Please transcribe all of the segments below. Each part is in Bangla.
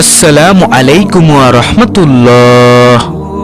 আসসালামু আলাইকুম রাহমাতুল্লাহ।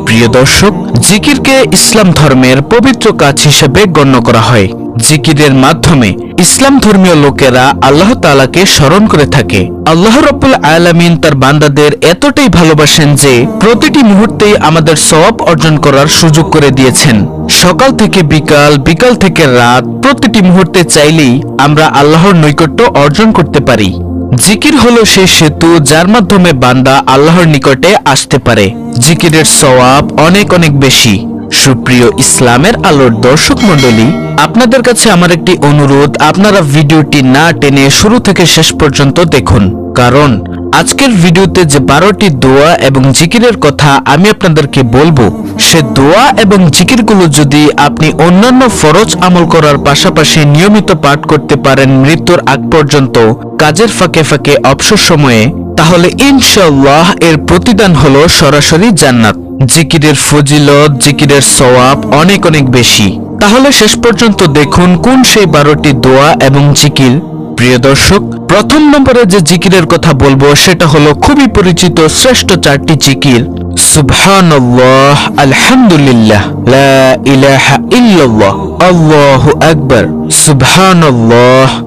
প্রিয় দর্শক, জিকিরকে ইসলাম ধর্মের পবিত্র কাজ হিসেবে গণ্য করা হয়। জিকিরের মাধ্যমে ইসলাম ধর্মীয় লোকেরা আল্লাহ তাআলাকে স্মরণ করে থাকে। আল্লাহ রাব্বুল আলামিন তার বান্দাদের এতটাই ভালোবাসেন যে প্রতিটি মুহূর্তেই আমাদের সওয়াব অর্জন করার সুযোগ করে দিয়েছেন। সকাল থেকে বিকাল বিকাল থেকে রাত প্রতিটি মুহূর্তে চাইলেই আমরা আল্লাহর নৈকট্য অর্জন করতে পারি। জিকির হলো সেই সেতু যার মাধ্যমে বান্দা আল্লাহর নিকটে আসতে পারে। জিকিরের সওয়াব অনেক অনেক বেশি। সুপ্রিয় ইসলামের আলোর দর্শক মণ্ডলী, আপনাদের কাছে আমার একটি অনুরোধ, আপনারা ভিডিওটি না টেনে শুরু থেকে শেষ পর্যন্ত দেখুন। কারণ আজকের ভিডিওতে যে বারোটি দোয়া এবং জিকিরের কথা আমি আপনাদেরকে বলব, সে দোয়া এবং জিকিরগুলো যদি আপনি অন্যান্য ফরজ আমল করার পাশাপাশি নিয়মিত পাঠ করতে পারেন মৃত্যুর আগ পর্যন্ত কাজের ফাঁকে ফাঁকে অবসর সময়ে, তাহলে ইনশাল্লাহ এর প্রতিদান হলো সরাসরি জান্নাত। জিকিরের ফজিলত, জিকিরের সওয়াব অনেক অনেক বেশি। তাহলে শেষ পর্যন্ত দেখুন কোন সেই বারোটি দোয়া এবং জিকির। প্রিয় দর্শক প্রথম নম্বরে যে জিকিরের কথা বলব, সেটা হলো খুবই পরিচিত শ্রেষ্ঠ চারটি জিকির। সুবহানাল্লাহ, আলহামদুলিল্লাহ, লা ইলাহা ইল্লাল্লাহ, আল্লাহু আকবার, সুবহানাল্লাহ।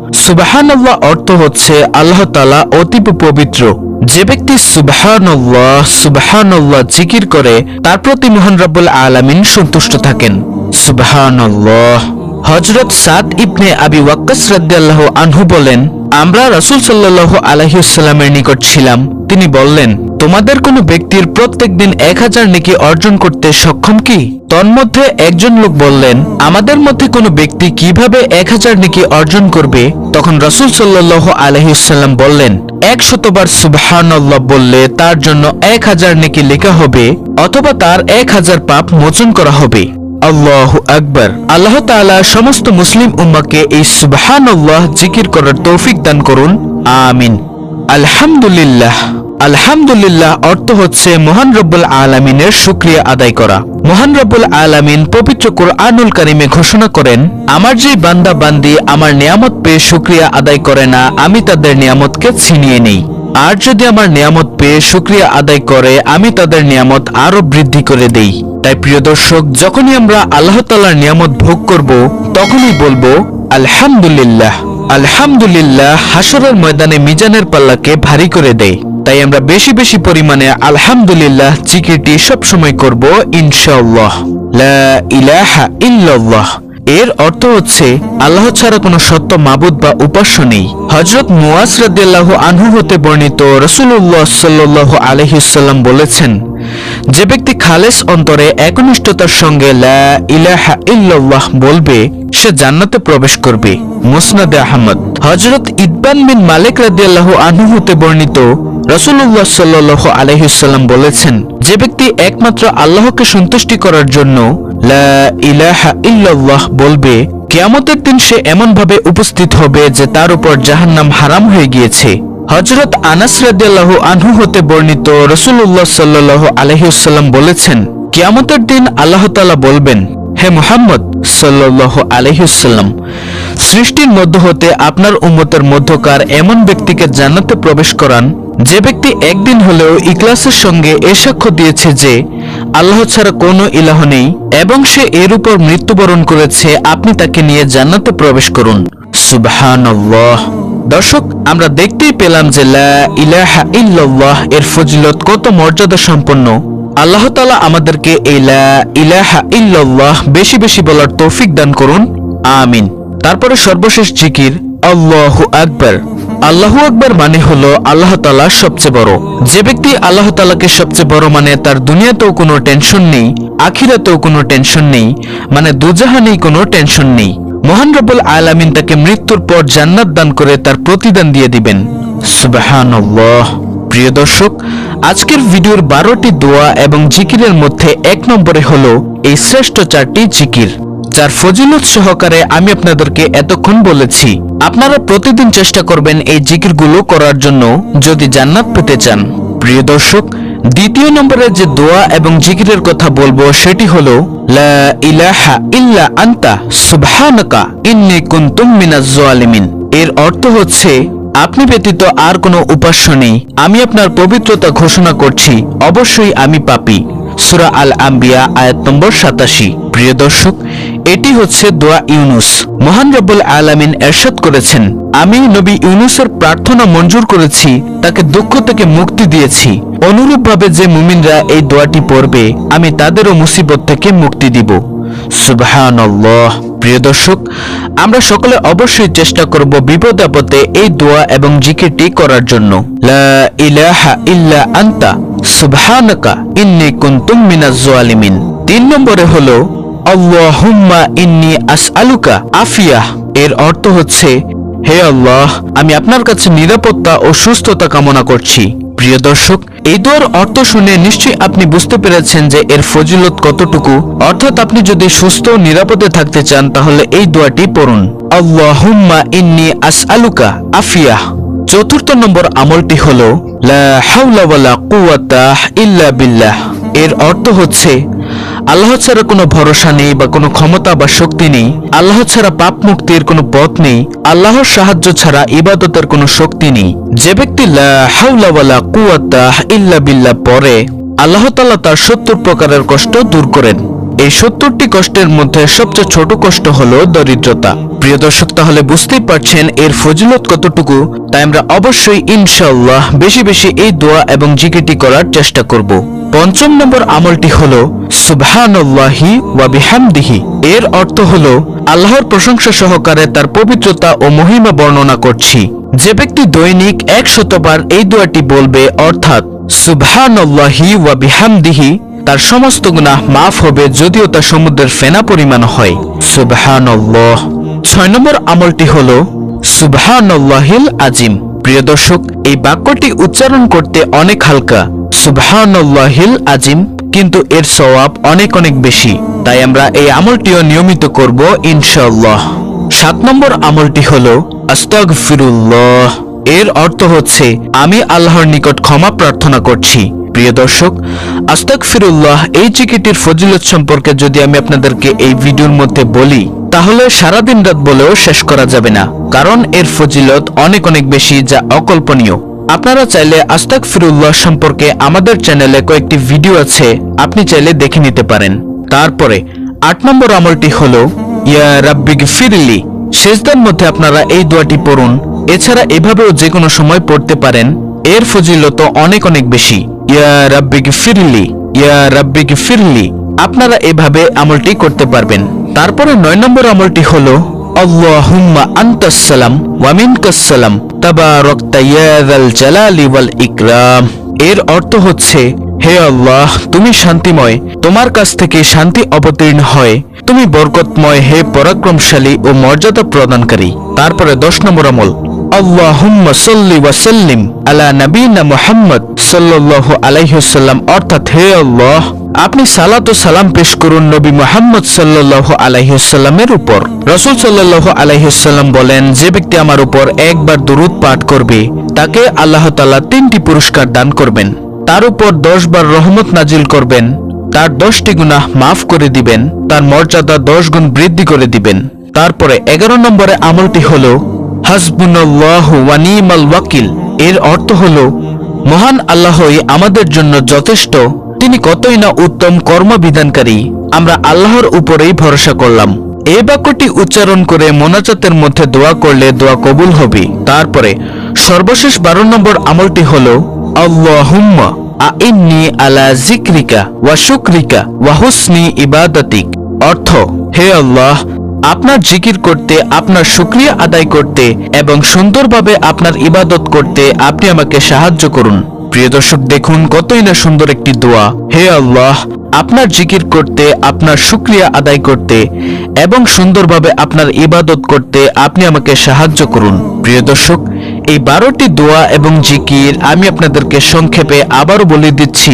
অর্থ হচ্ছে আল্লাহ তাআলা অতীব পবিত্র। যে ব্যক্তি সুবহানাল্লাহ সুবহানাল্লাহ জিকির করে, তার প্রতি মহান রব্বুল আলামিন সন্তুষ্ট থাকেন। সুবহানাল্লাহ। হজরত সাদ ইবনে আবি ওয়াক্কাস রাদিয়াল্লাহু আনহু বলেন আমরা রাসূল সাল্লাল্লাহু আলাইহিসসালামের নিকট ছিলাম। তিনি বললেন, তোমাদের কোনো ব্যক্তির প্রত্যেক দিন এক হাজার নেকি অর্জন করতে সক্ষম কি? তন্মধ্যে একজন লোক বললেন, আমাদের মধ্যে কোনো ব্যক্তি কীভাবে এক হাজার নেকি অর্জন করবে? তখন রসুল সাল্লাল্লাহু আলাইহিসসালাম বললেন, এক শতবার সুবহানাল্লাহ বললে তার জন্য এক হাজার নেকি লেখা হবে, অথবা তার এক হাজার পাপ মোচন করা হবে। আল্লাহু আকবর। আল্লাহ তাআলা সমস্ত মুসলিম উম্মাকে এই সুবহানাল্লাহ জিকির করার তৌফিক দান করুন। আমিন। আলহামদুলিল্লাহ। আলহামদুলিল্লাহ অর্থ হচ্ছে মহান রব্বুল আলামিনের শুক্রিয়া আদায় করা। মহান রব্বুল আলামিন পবিত্র কোরআনুল কারিমে ঘোষণা করেন, আমার যে বান্দা বান্দি আমার নিয়ামত পেয়ে শুক্রিয়া আদায় করে না, আমি তাদের নিয়ামতকে ছিনিয়ে নেই। আর যদি আমার নিয়ামত পেয়ে শুক্রিয়া আদায় করে, আমি তাদের নিয়ামত আরও বৃদ্ধি করে দেই। তাই প্রিয় দর্শক, যখনই আমরা আল্লাহ তালার নিয়ামত ভোগ করব, তখনই বলব, আলহামদুলিল্লাহ আলহামদুলিল্লাহ হাসরের ময়দানে মিজানের পাল্লাকে ভারী করে দেয় তাই আমরা বেশি বেশি পরিমাণে আলহামদুলিল্লাহ জিকিরটি সবসময় করব, ইনশাআল্লাহ। লা ইলাহা ইল্লাল্লাহ। এর অর্থ হচ্ছে, আল্লাহ ছাড়া কোনো সত্য মাবুদ বা উপাস্য নেই। হজরত মুয়াজ রাদিয়াল্লাহু আনহু হতে বর্ণিত রসুল্লাহ সাল্লাল্লাহু আলহিসাল্লাম বলেছেন, যে ব্যক্তি খালেস অন্তরে একনিষ্ঠতার সঙ্গে লা ইলাহা বলবে, সে জান্নাতে প্রবেশ করবে। মুসনাদে আহমদ। হজরত ইদবান বিন মালিক রাদিয়াল্লাহু আনহু হতে বর্ণিত রসুল্লাহ সাল্লাহ আলহিসাল্লাম বলেছেন, যে ব্যক্তি একমাত্র আল্লাহকে সন্তুষ্টি করার জন্য লা বলবে, কেয়ামতের দিন সে এমনভাবে উপস্থিত হবে যে তার উপর জাহান্নাম হারাম হয়ে গিয়েছে। হজরত আনাস রাদিয়াল্লাহু আনহু হতে বর্ণিত রসুল্লাহ সাল্লাহ আলহিউসাল্লাম বলেছেন, কিয়ামতের দিন আল্লাহ তাআলা বলবেন হে মোহাম্মদ সাল্লাহ আলহিউসাল্লাম সৃষ্টির মধ্য হতে আপনার উম্মতের মধ্যকার এমন ব্যক্তিকে জান্নাতে প্রবেশ করান, যে ব্যক্তি একদিন হলেও ইকলাসের সঙ্গে এ সাক্ষ্য দিয়েছে যে, আল্লাহ ছাড়া কোনো ইলাহ নেই এবং সে এর উপর মৃত্যুবরণ করেছে, আপনি তাকে নিয়ে জান্নাতে প্রবেশ করুন। সুবহানাল্লাহ। দর্শক, আমরা দেখতেই পেলাম যে লা ইলাহা ইল্লাল্লাহ এর ফজিলত কত মর্যাদা সম্পন্ন আল্লাহ তাআলা আমাদেরকে এই লা ইলাহা ইল্লাল্লাহ বেশি বেশি বলার তৌফিক দান করুন। আমিন। তারপরে সর্বশেষ জিকির, আল্লাহু আকবার। আল্লাহু আকবার মানে হলো আল্লাহ তাআলা সবচেয়ে বড়। যে ব্যক্তি আল্লাহ তাআলাকে সবচেয়ে বড় মানে তার দুনিয়াতেও কোনো টেনশন নেই, আখিরাতেও কোনো টেনশন নেই মানে দুজাহানেই কোনো টেনশন নেই। মহান রব্বুল আলামিন তাকে মৃত্যুর পর জান্নাত দান করে তার প্রতিদান দিয়ে দিবেন। সুবহানাল্লাহ। প্রিয় দর্শক, আজকের ভিডিওর বারোটি দোয়া এবং জিকিরের মধ্যে এক নম্বরে হলো এই শ্রেষ্ঠ চারটি জিকির, যার ফজিলত সহকারে আমি আপনাদেরকে এতক্ষণ বলেছি। আপনারা প্রতিদিন চেষ্টা করবেন এই জিকিরগুলো করার জন্য যদি জান্নাত পেতে চান। প্রিয় দর্শক, দ্বিতীয় নম্বরে যে দোয়া এবং জিকিরের কথা বলব সেটি হলো ইলাহা ইল্লা আন্তা, সুবহানাকা, ইন্নী কুনতুম মিনাজ জালিমিন এর অর্থ হচ্ছে আপনি ব্যতীত আর কোনো উপাস্য নেই। আমি আপনার পবিত্রতা ঘোষণা করছি। অবশ্যই আমি পাপী। সুরা আল আম্বিয়া আয়াত নম্বর সাতাশি। প্রিয় দর্শক, এটি হচ্ছে দোয়া ইউনুস। মহান রব্বুল আলামিন এরশাদ করেছেন, আমি নবী ইউনুসের প্রার্থনা মঞ্জুর করেছি, তাকে দুঃখ থেকে মুক্তি দিয়েছি। অনুরূপভাবে যে মুমিনরা এই দোয়াটি পড়বে, আমি তাদেরও মুসিবত থেকে মুক্তি দিব। সুবহানাল্লাহ। প্রিয় দর্শক, আমরা সকলে অবশ্যই চেষ্টা করব বিপদ আপদে এই দোয়া এবং জিকিরটি করার জন্য। লা ইলাহা ইল্লা আনতা, সুবহানাকা ইন্নী কুনতুম মিনাজ জালিমিন। তিন নম্বরে হলো, আল্লাহুম্মা ইন্নী আসআলুকা আফিয়াহ এর অর্থ হচ্ছে, হে আল্লাহ, আমি আপনার কাছে নিরাপত্তা ও সুস্থতা কামনা করছি। প্রিয় দর্শক, এই দোয়ার অর্থ শুনে নিশ্চয়ই আপনি বুঝতে পেরেছেন যে এর ফজিলত কতটুকু। অর্থাৎ আপনি যদি সুস্থ ও নিরাপদে থাকতে চান, তাহলে এই দোয়াটি পড়ুন। আল্লাহুম্মা ইন্নী আসআলুকা আফিয়াহ চতুর্থ নম্বর আমলটি হল, লা হাওলা ওয়ালা কুওয়াতা ইল্লা বিল্লাহ। এর অর্থ হচ্ছে আল্লাহ ছাড়া কোনো ভরসা নেই বা কোনো ক্ষমতা বা শক্তি নেই। আল্লাহ ছাড়া পাপ মুক্তির কোনো পথ নেই। আল্লাহর সাহায্য ছাড়া ইবাদতের কোনো শক্তি নেই। যে ব্যক্তি লা হাওলা ইল্লা পড়ে, আল্লাহ তাআলা তার সত্তর প্রকারের কষ্ট দূর করেন। এই সত্তরটি কষ্টের মধ্যে সবচেয়ে ছোট কষ্ট হলো দরিদ্রতা। প্রিয় দর্শক, তাহলে বুঝতেই পারছেন এর ফজিলত কতটুকু? তাই আমরা অবশ্যই ইনশাআল্লাহ বেশি বেশি এই দোয়া এবং জিকিরটি করার চেষ্টা করব। পঞ্চম নম্বর আমলটি হলো, সুবহানাল্লাহি ওয়া বিহামদিহি। এর অর্থ হল, আল্লাহর প্রশংসা সহকারে তার পবিত্রতা ও মহিমা বর্ণনা করছি। যে ব্যক্তি দৈনিক এক শতবার এই দোয়াটি বলবে, অর্থাৎ, সুবহানাল্লাহি ওয়া বিহামদিহি, তার সমস্ত গুনাহ মাফ হবে যদিও তা সমুদ্রের ফেনা পরিমাণ হয়। সুবহানাল্লাহ। ছয় নম্বর আমলটি হল, সুবহানাল্লাহিল আজিম। প্রিয় দর্শক, এই বাক্যটি উচ্চারণ করতে অনেক হালকা। সুবহানাল্লাহিল আজিম, কিন্তু এর সওয়াব অনেক অনেক বেশি। তাই আমরা এই আমলটিও নিয়মিত করব ইনশাআল্লাহ। সাত নম্বর আমলটি হল হলো আস্তাগফিরুল্লাহ। এর অর্থ হচ্ছে, আমি আল্লাহর নিকট ক্ষমা প্রার্থনা করছি। প্রিয় দর্শক আস্তাক ফিরুল্লাহ এই চিকিটির ফজিলত সম্পর্কে যদি আমি আপনাদেরকে এই ভিডিওর মধ্যে বলি, তাহলে সারাদিন রাত বলেও শেষ করা যাবে না, কারণ এর ফজিলত অনেক অনেক বেশি যা অকল্পনীয়। আপনারা চাইলে আস্তাক ফিরুল্লাহ সম্পর্কে আমাদের চ্যানেলে কয়েকটি ভিডিও আছে, আপনি চাইলে দেখে নিতে পারেন। তারপরে, আট নম্বর আমলটি হল, ইয়া রাব্বিগ ফিরলি শেষদার মধ্যে আপনারা এই দোয়াটি পড়ুন। এছাড়া এভাবেও যে কোনো সময় পড়তে পারেন। এর ফজিলত অনেক অনেক বেশি। ইয়া রাব্বিক ফিরলি ইয়া রাব্বিক ফিরলি আপনারা এভাবে আমলটি করতে পারবেন। তারপরে নয় নম্বর আমলটি হলো আল্লাহুম্মা আনতাস সালাম ওয়া মিনকাস সালাম তাবারাকতা ইয়া যাল জালালি ওয়াল ইকরাম এর অর্থ হচ্ছে, হে আল্লাহ, তুমি শান্তিময়, তোমার কাছ থেকে শান্তি অবতীর্ণ হয়। তুমি বরকতময়, হে পরাক্রমশালী ও মর্যাদা প্রদানকারী। তারপরে দশ নম্বর আমল, আল্লাহুম্মা সাল্লি ওয়া সাল্লিম আলা নবীনা মুহাম্মদ সাল্লাল্লাহু আলাইহি ওয়াসাল্লাম। অর্থাৎ, হে আল্লাহ আপনি সালাত ও সালাম পেশ করুন নবী মোহাম্মদ সাল্লাল্লাহু আলাইহি ওয়াসাল্লামের উপর। রাসূল সাল্লাল্লাহু আলাইহি ওয়াসাল্লাম বলেন, যে ব্যক্তি আমার উপর একবার দুরূদ পাঠ করবে, তাকে আল্লাহ তাআলা তিনটি পুরস্কার দান করবেন। তার উপর দশ বার রহমত নাজিল করবেন, তার দশটি গুনাহ মাফ করে দিবেন, তার মর্যাদা দশ গুণ বৃদ্ধি করে দিবেন। তারপরে এগারো নম্বরে আমলটি হলো, হাসবুনাল্লাহু ওয়া নি'মাল ওয়াকিল এর অর্থ হলো, মহান আল্লাহই আমাদের জন্য যথেষ্ট তিনি কতই না উত্তম কর্মবিধানকারী, আমরা আল্লাহর উপরেই ভরসা করলাম। এই বাক্যটি উচ্চারণ করে মোনাজাতের মধ্যে দোয়া করলে দোয়া কবুল হবে। তারপরে সর্বশেষ বারো নম্বর আমলটি হলো, আল্লাহুম্মা আইন্নি আলা জিক্রিকা ওয়া শুকরিকা ওয়া হুসনি ইবাদাতিক। অর্থ, হে আল্লাহ, আপনার জিকির করতে, আপনার শুক্রিয়া আদায় করতে এবং সুন্দরভাবে আপনার ইবাদত করতে আপনি আমাকে সাহায্য করুন। প্রিয় দর্শক, দেখুন কতই না সুন্দর একটি দোয়া। হে আল্লাহ, আপনার জিকির করতে, আপনার শুক্রিয়া আদায় করতে এবং সুন্দরভাবে আপনার ইবাদত করতে আপনি আমাকে সাহায্য করুন। প্রিয় দর্শক, এই বারোটি দোয়া এবং জিকির আমি আপনাদেরকে সংক্ষেপে আবারও বলে দিচ্ছি।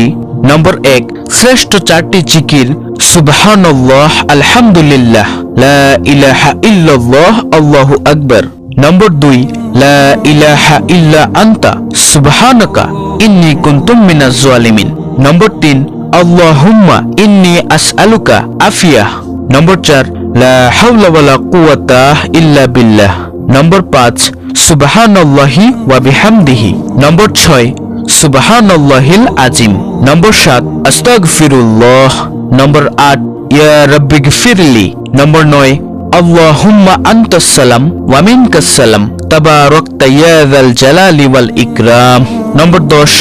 নম্বর এক, শ্রেষ্ঠ চারটি জিকির, সুবহানাল্লাহ, আলহামদুলিল্লাহ, লা ইলাহা ইল্লাল্লাহ নম্বর দুই, লা ইলাহা ইল্লা আনতা, সুবহানাকা, ইন্নী কুনতুম মিনাজ জালিমিন। নম্বর তিন, আল্লাহুম্মা ইন্নী আসআলুকা আফিয়াহ। নম্বর চার, লা হাওলা ওয়ালা কুওয়াতা ইল্লা বিল্লাহ। নম্বর পাঁচ, সুবহানাল্লাহি ওয়া বিহামদিহি। নম্বর ছয়, সুবহানাল্লাহিল আজিম। নম্বর সাত, আস্তাগফিরুল্লাহ। নম্বর আট, ইয়া রাব্বি গফিরলি। নম্বর নয় আল্লাহুম্মা আনতাস সালাম ওয়া মিনকাস সালাম তাবারাকতা ইয়া যাল জালালি ওয়াল ইকরাম নম্বর দশ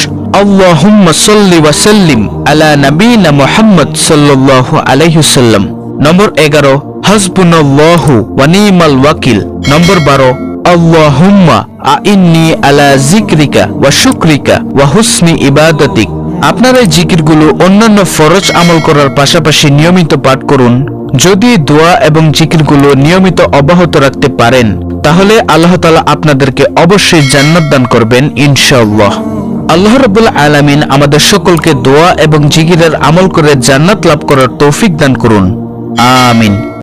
আল্লাহুম্মা সাল্লি ওয়া সাল্লিম আলা নবিনা মুহাম্মদ সাল্লাল্লাহু আলাইহি ওয়াসাল্লাম নম্বর এগারো হাসবুনাল্লাহু ওয়া নিমাল ওয়াকিল নম্বর বারো আল্লাহুম্মা আইন্নি আলা জিক্রিকা ওয়া শুকরিকা ওয়া হুসনি ইবাদাতিক আপনার এই জিকিরগুলো অন্যান্য ফরজ আমল করার পাশাপাশি নিয়মিত পাঠ করুন যদি দোয়া এবং জিকিরগুলো নিয়মিত অব্যাহত রাখতে পারেন, তাহলে আল্লাহ তালা আপনাদেরকে অবশ্যই জান্নাত দান করবেন, ইনশাআল্লাহ। আল্লাহ রবুল্লা আলামিন আমাদের সকলকে দোয়া এবং জিগিরের আমল করে জান্নাত লাভ করার তৌফিক দান করুন। আমিন।